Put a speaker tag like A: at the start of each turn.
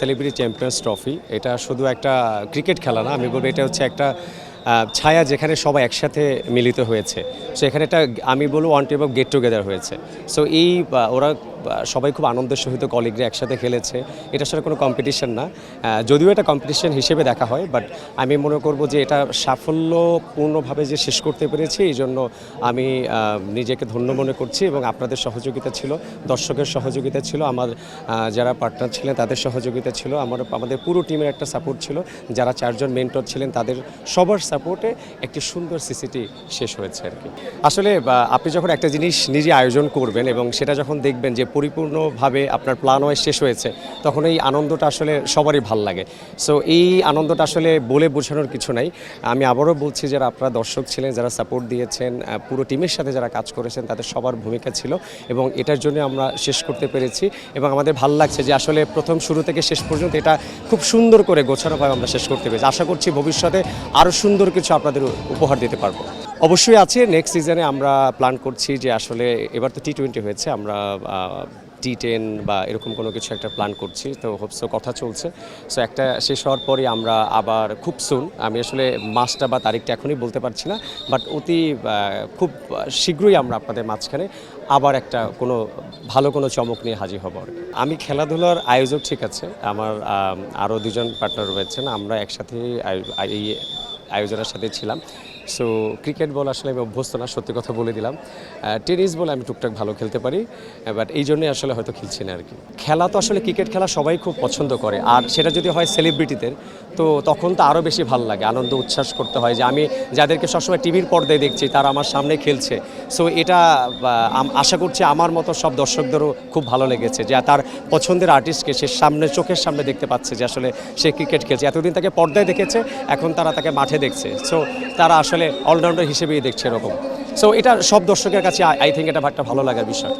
A: Celebrity champions trophy এটা শুধু একটা ক্রিকেট খেলা না, আমি বলব এটা হচ্ছে একটা ছায়া যেখানে সবাই একসাথে মিলিত হয়েছে। সো এখানে একটা, আমি বলব ওয়ান অফ গেট টুগেদার হয়েছে। সো এই ওরা সবাই খুব আনন্দের সহিত কলিগরা একসাথে খেলেছে। এটা আসলে কোনো কম্পিটিশন না। যদিও এটা কম্পিটিশন হিসেবে দেখা হয় বাট আমি মনে করব যে এটা সাফল্যপূর্ণভাবে যে শেষ করতে পেরেছি, এই জন্য আমি নিজেকে ধন্য মনে করছি এবং আপনাদের সহযোগিতা ছিল, দর্শকের সহযোগিতা ছিল, আমার যারা পার্টনার ছিলেন তাদের সহযোগিতা ছিল, আমার, আমাদের পুরো টিমের একটা সাপোর্ট ছিল, যারা চারজন মেন্টর ছিলেন তাদের সবার সাপোর্টে একটি সুন্দর সিসিটি শেষ হয়েছে আর কি। আসলে আপনি যখন একটা জিনিস নিজে আয়োজন করবেন এবং সেটা যখন দেখবেন যে পরিপূর্ণভাবে আপনার প্ল্যান হয়ে শেষ হয়েছে, তখন এই আনন্দটা আসলে সবারই ভালো লাগে। সো এই আনন্দটা আসলে বলে বোঝানোর কিছু নাই। আমি আবারও বলছি, যারা আপনারা দর্শক ছিলেন, যারা সাপোর্ট দিয়েছেন পুরো টিমের সাথে যারা কাজ করেছেন, তাদের সবার ভূমিকা ছিল এবং এটার জন্য আমরা শেষ করতে পেরেছি এবং আমাদের ভালো লাগছে যে আসলে প্রথম শুরু থেকে শেষ পর্যন্ত এটা খুব সুন্দর করে গোছানোভাবে আমরা শেষ করতে পেরেছি। আশা করছি ভবিষ্যতে আরও সুন্দর কিছু আপনাদের উপহার দিতে পারব। অবশ্যই আছে। নেক্সট সিজনে আমরা প্ল্যান করছি যে আসলে এবার তো টি টোয়েন্টি হয়েছে, আমরা টি টেন বা এরকম কোনো কিছু একটা প্ল্যান করছি, তো হোপসো কথা চলছে। সো একটা শেষ হওয়ার পরই আমরা আবার খুব সুন আমি আসলে মাসটা বা তারিখটা এখনই বলতে পারছি না বাট অতি খুব শীঘ্রই আমরা আপনাদের মাঝখানে আবার একটা কোনো ভালো কোনো চমক নিয়ে হাজির হব আমি খেলাধুলার আয়োজক ঠিক আছে, আমার আরও দুজন পার্টনার রয়েছেন, আমরা একসাথে এই আয়োজনের সাথে ছিলাম। সো ক্রিকেট বল আসলে আমি অভ্যস্ত না, সত্যি কথা বলে দিলাম। টেনিস বল আমি টুকটাক ভালো খেলতে পারি বাট এই জন্যই আসলে হয়তো খেলছি না আর কি খেলা তো আসলে ক্রিকেট খেলা সবাই খুব পছন্দ করে, আর সেটা যদি হয় সেলিব্রিটিদের তো তখন তো আরও বেশি ভালো লাগে, আনন্দ, উচ্ছ্বাস করতে হয় যে আমি যাদেরকে সবসময় টিভির পর্দায় দেখছি, তারা আমার সামনে খেলছে। সো এটা আশা করছি আমার মতো সব দর্শকদেরও খুব ভালো লেগেছে, যে তার পছন্দের আর্টিস্টকে সে সামনে, চোখের সামনে দেখতে পাচ্ছে যে আসলে সে ক্রিকেট খেলছে। এতদিন তাকে পর্দায় দেখেছে, এখন তারা তাকে মাঠে দেখছে। সো তারা আসলে অলরাউন্ডার হিসেবেই দেখছে এরকম। সো এটা সব দর্শকের কাছে আই থিঙ্ক এটা একটা ভালো লাগার বিষয়।